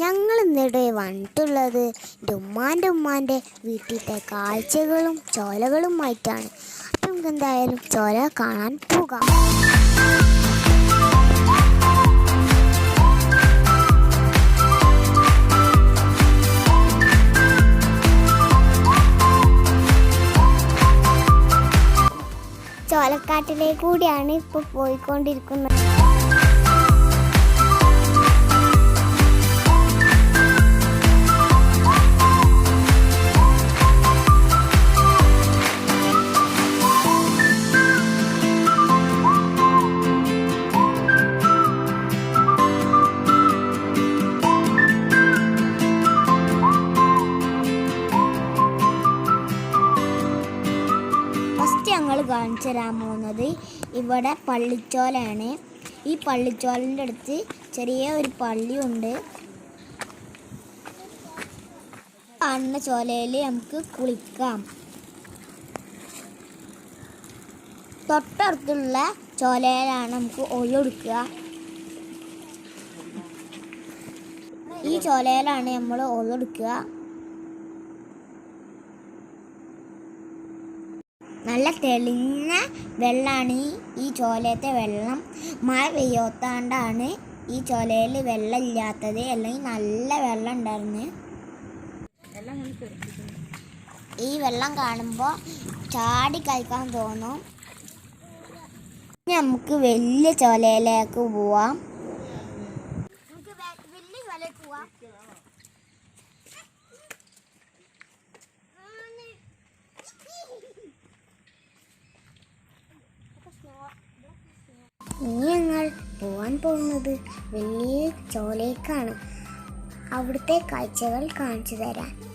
ഇന്നിടെ വന്നിട്ടുള്ളത് എന്റെ ഉമ്മാന്റെ ഉമ്മാന്റെ വീട്ടിലത്തെ കാഴ്ചകളും ചോലകളുമായിട്ടാണ്. അപ്പം നമുക്ക് എന്തായാലും ചോല കാണാൻ പോകാം. ചോലക്കാട്ടിലേക്ക് കൂടിയാണ് ഇപ്പോൾ പോയിക്കൊണ്ടിരിക്കുന്നത്. പോകുന്നത് ഇവിടെ പള്ളിച്ചോലാണ്. ഈ പള്ളിച്ചോലിന്റെ അടുത്ത് ചെറിയ ഒരു പള്ളിയുണ്ട്. കാണുന്ന ചോലയിൽ നമുക്ക് കുളിക്കാം. തൊട്ടടുത്തുള്ള ചോലയിലാണ് നമുക്ക് ഒഴിയൊടുക്കുക ഈ ചോലയിലാണ് നമ്മൾ ഒഴിയൊടുക്കുക നല്ല തെളിഞ്ഞ വെള്ളമാണ് ഈ ഈ ചോലയത്തെ വെള്ളം. മഴ പെയ്യാത്താണ്ടാണ് ഈ ചോലയിൽ വെള്ളം ഇല്ലാത്തത്. അല്ലെങ്കിൽ നല്ല വെള്ളം ഉണ്ടായിരുന്നു. ഈ വെള്ളം കാണുമ്പോൾ ചാടി കഴിക്കാൻ തോന്നും. നമുക്ക് വലിയ ചോലയിലേക്ക് പോവാം. ഞങ്ങൾ പോവാൻ പോകുന്നത് വലിയ ചോലയ്ക്കാണ്. അവിടുത്തെ കാഴ്ചകൾ കാണിച്ചു തരാൻ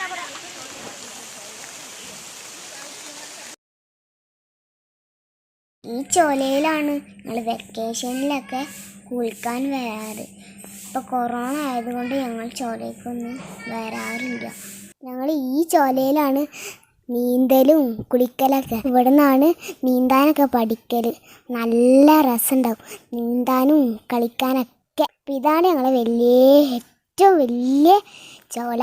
നമ്മുടെ ഈ ചോലയിലാണ് ഞങ്ങൾ വെക്കേഷനിലൊക്കെ കുളിക്കാൻ വരാറ്. ഇപ്പോൾ കൊറോണ ആയതുകൊണ്ട് ഞങ്ങൾ ചോലയ്ക്കൊന്നും വരാറില്ല. ഞങ്ങൾ ഈ ചോലയിലാണ് നീന്തലും കുളിക്കലൊക്കെ. ഇവിടെ നിന്നാണ് നീന്താനൊക്കെ പഠിക്കൽ നല്ല രസമുണ്ടാവും നീന്താനും കളിക്കാനൊക്കെ. അപ്പം ഇതാണ് ഞങ്ങളെ വലിയ ഏറ്റവും വലിയ ചോല.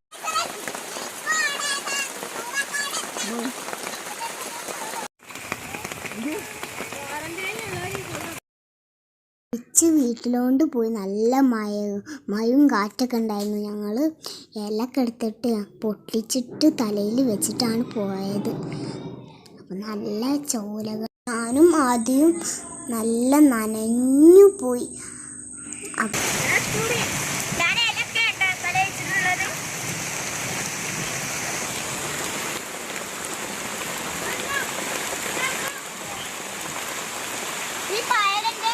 തിരിച്ച് വീട്ടിലോണ്ട് പോയി നല്ല മഴ മഴയും കാറ്റൊക്കെ ഉണ്ടായിരുന്നു ഞങ്ങൾ ഇലക്കെ എടുത്തിട്ട് പൊട്ടിച്ചിട്ട് തലയിൽ വെച്ചിട്ടാണ് പോയത്. അപ്പം നല്ല ചോലകൾ ഞാനും ആദ്യം നല്ല നനഞ്ഞു പോയി. അപ്പ- ഈ പയറിന്റെ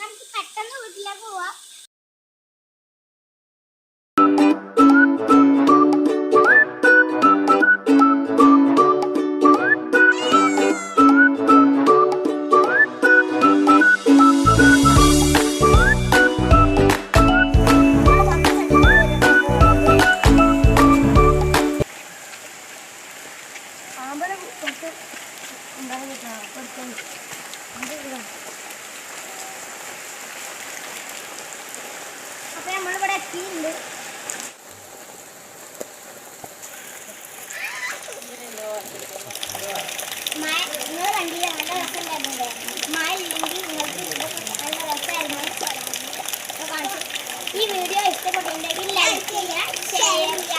നമുക്ക് പെട്ടെന്ന് വീട്ടിലേക്ക് പോവാം. Yay!